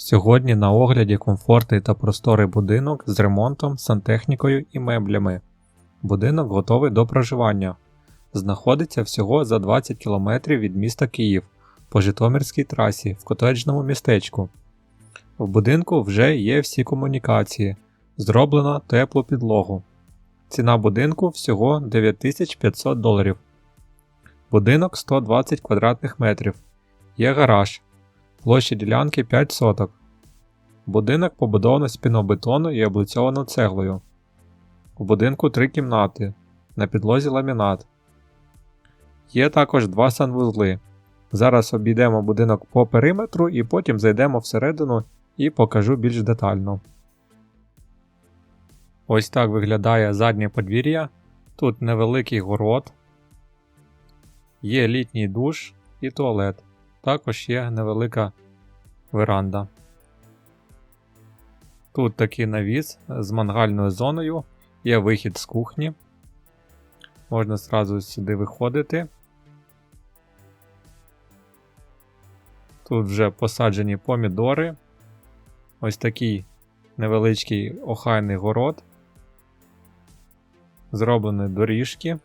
Сьогодні на огляді комфортний та просторий будинок з ремонтом, сантехнікою і меблями. Будинок готовий до проживання. Знаходиться всього за 20 км від міста Київ по Житомирській трасі в котеджному містечку. В будинку вже є всі комунікації, зроблено теплу підлогу. Ціна будинку всього 9500 доларів. Будинок 120 квадратних метрів. Є гараж. Площа ділянки 5 соток. Будинок побудовано з пінобетону і облицьовано цеглою. У будинку три кімнати. На підлозі ламінат. Є також два санвузли. Зараз обійдемо будинок по периметру і потім зайдемо всередину і покажу більш детально. Ось так виглядає заднє подвір'я. Тут невеликий город. Є літній душ і туалет. Також є невелика веранда. Тут такий навіс з мангальною зоною, є вихід з кухні. Можна зразу сюди виходити. Тут вже посаджені помідори. Ось такий невеличкий охайний город. Зроблені доріжки.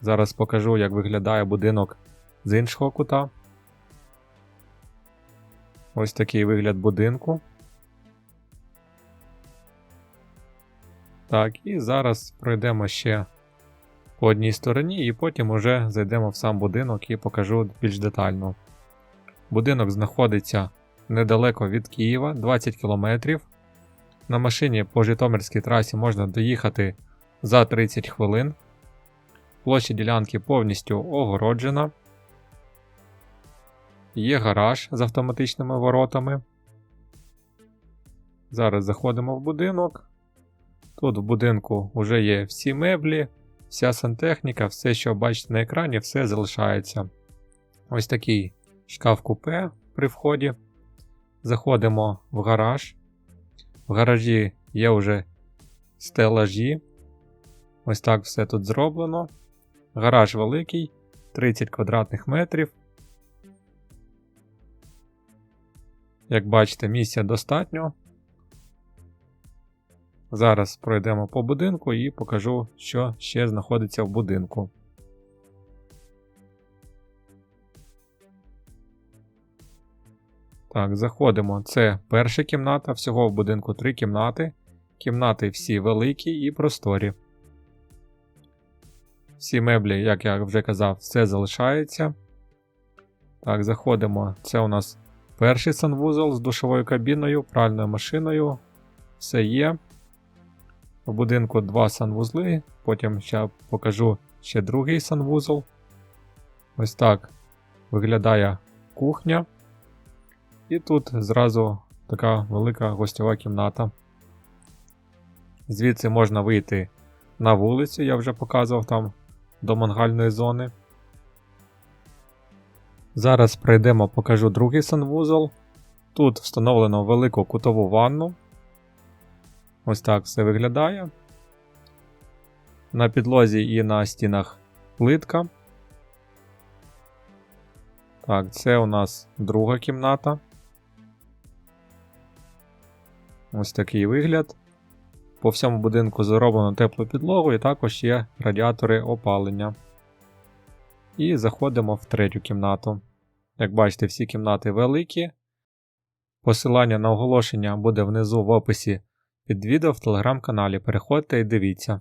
Зараз покажу, як виглядає будинок з іншого кута. Ось такий вигляд будинку. Так, і зараз пройдемо ще по одній стороні, і потім уже зайдемо в сам будинок і покажу більш детально. Будинок знаходиться недалеко від Києва, 20 км. На машині по Житомирській трасі можна доїхати за 30 хвилин. Площа ділянки повністю огороджена. Є гараж з автоматичними воротами. Зараз заходимо в будинок. Тут в будинку вже є всі меблі, вся сантехніка, все, що бачите на екрані, все залишається. Ось такий шкаф купе при вході. Заходимо в гараж. В гаражі є вже стелажі. Ось так все тут зроблено. Гараж великий, 30 квадратних метрів. Як бачите, місця достатньо. Зараз пройдемо по будинку і покажу, що ще знаходиться в будинку. Так, заходимо. Це перша кімната. Всього в будинку три кімнати. Кімнати всі великі і просторі. Всі меблі, як я вже казав, все залишається. Так, заходимо. Це у нас перший санвузол з душовою кабіною, пральною машиною. Все є. В будинку два санвузли, потім ще покажу ще другий санвузол. Ось так виглядає кухня. І тут зразу така велика гостьова кімната. Звідси можна вийти на вулицю, я вже показував там до мангальної зони. Зараз пройдемо, покажу другий санвузол. Тут встановлено велику кутову ванну. Ось так все виглядає. На підлозі і на стінах плитка. Так, це у нас друга кімната. Ось такий вигляд. По всьому будинку зроблено теплу підлогу і також є радіатори опалення. І заходимо в третю кімнату. Як бачите, всі кімнати великі. Посилання на оголошення буде внизу в описі під відео в телеграм-каналі. Переходьте і дивіться.